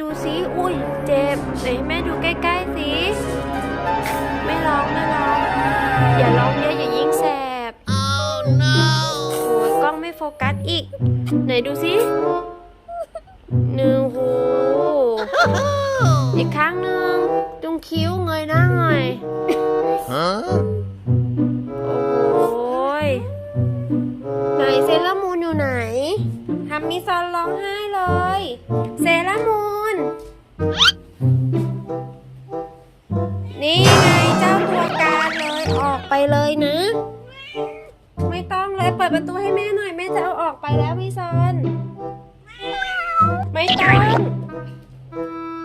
ดูสิ อุ้ย เจ็บไหนแม่ดูใกล้ๆสิ ไม่ร้องไม่ร้อง อย่าร้องเยอะอย่ายิ่งแสบ Oh no! โอ้ยกล้องไม่โฟกัสอีก ไหนดูสิหนึ่งหู อีกข้างหนึ่งตรงคิ้วเงยหน้าหน่อย Huh? โอ้ย ไหนเซรามูนอยู่ไหนทำมิซอนร้องไห้เลย เซรามูน นี่ไงเจ้าตัวการเลยออกไปเลยนะ ไม่ต้องเลยเปิดประตูให้แม่หน่อย แม่จะเอาออกไปแล้วมิซอนไม่ต้อง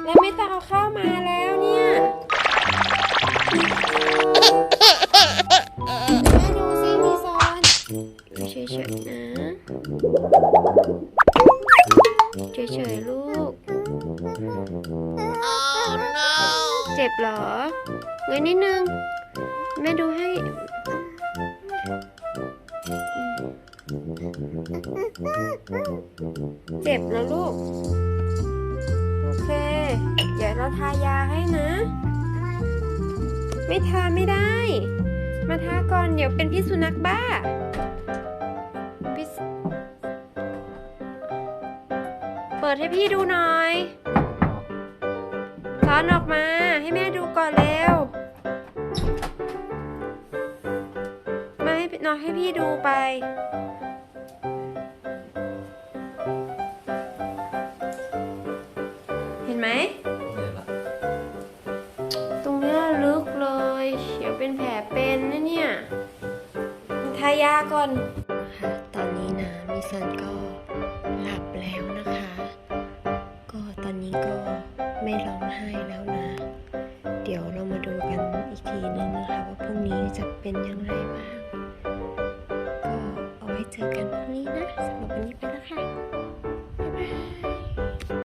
แล้วไม่ต้องเอาเข้ามาแล้วเนี่ยแม่ดูสิมีซอนเฉยๆนะเฉยๆลูก เจ็บเหรอเงยนิดนึง แม่ดูให้ เจ็บนะลูก โอเค เดี๋ยวเราทายาให้นะ ไม่ทาไม่ได้ มาทาก่อนเดี๋ยวเป็นพิษสุนัขบ้า ปิดให้พี่ดูหน่อยซ้อนออกมาให้แม่ดูก่อนเร็ว มาให้นองให้พี่ดูไป เห็นไหม ตรงนี้ลึกเลย เดี๋ยวเป็นแผลเป็นนะเนี่ยทายาก่อน ตอนนี้นะมิซันก็หลับแล้วนะคะ นี้ก็ไม่ร้องไห้แล้วนะ เดี๋ยวเรามาดูกันอีกทีนึงนะคะว่าพรุ่งนี้จะเป็นยังไงบ้าง ก็เอาไว้เจอกันพรุ่งนี้นะสำหรับ